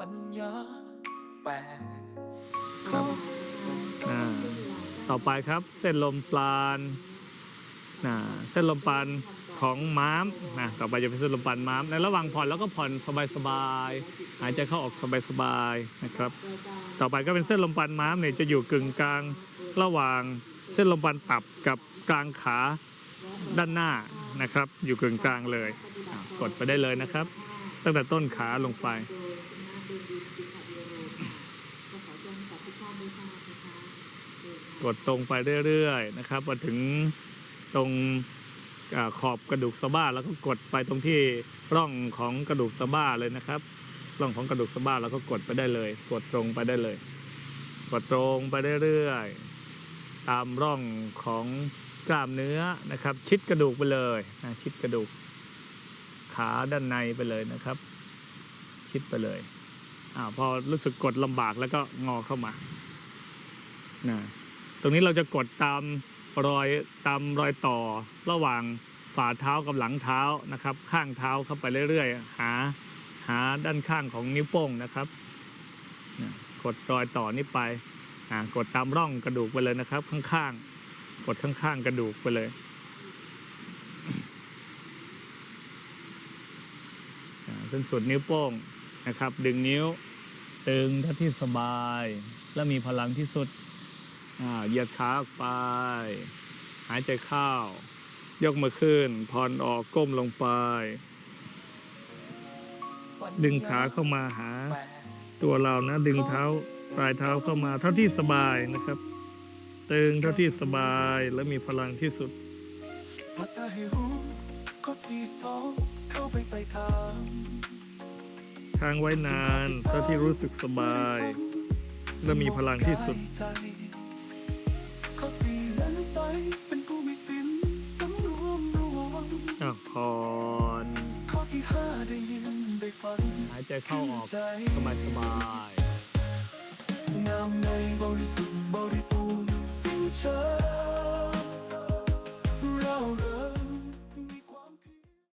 ปัญญาแปลครับอ่าต่อไปครับเส้นลมปราณนะเส้นลมปราณของม้ามนะต่อไปจะเป็นเส้นลมปราณม้ามในระหว่างผ่อนแล้วก็ผ่อนสบายๆหายใจเข้าออกสบายๆนะครับ ต่อไปก็เป็นเส้นลมปราณม้ามเนี่ยจะอยู่กึ่งกลางระหว่างเส้นลมปราณตับกับกลางขาด้านหน้านะครับ อยู่กึ่งกลางเลย กดไปได้เลยนะครับ ตั้งแต่ต้นขาลงไป กดตรงไปเรื่อยๆนะครับมาถึงตรงอขอบกระดูกสะบ้าแล้วก็กดไปตรงที่ร่องของกระดูกสะบ้าเลยนะครับร่องของกระดูกสะบ้าแล้วก็กดไปได้เลย กดตรงไปได้เลย กดตรงไปเรื่อยๆตามร่องของกล้ามเนื้อนะครับ ชิดกระดูกไปเลยนะชิดกระดูกขาด้านในไปเลยนะครับ ชิดไปเลยอ่าพอรู้สึกกดลำบากแล้วก็งอเข้ามานะ ตรงนี้เราจะกดตามรอยตามรอยต่อระหว่างฝ่าเท้ากับหลังเท้านะครับ ข้างเท้าเข้าไปเรื่อยๆ หาหาด้านข้างของนิ้วโป้งนะครับกดรอยต่อนี้ไปกดตามร่องกระดูกไปเลยนะครับ ข้างๆกดข้างๆกระดูกไปเลยอ่าจนสุดนิ้วโป้งนะครับ ดึงนิ้ว ตึงท่าที่สบาย และมีพลังที่สุด อ่าเหยียดขาออกไป หายใจเข้า ยกมือขึ้นผ่อนออกก้มลงไป ดึงขาเข้ามาหาแปลตัวเรานะ ดึงเท้าปลายเท้าเข้ามาเท่าที่สบายนะครับ ตึงเท่าที่สบายและมีพลังที่สุดถ้าจะให้รู้ก็ที่สองเข้าไปใต้ทางค้างไว้นานเท่าที่รู้สึกสบาย และมีพลังที่สุดข้อสี่นั้นใส เป็นผู้มีสินสำรวมระวังอะผ่อนข้อที่ห้าได้ยินได้ฟังหายใจเข้าออกสบายสบายงามในบ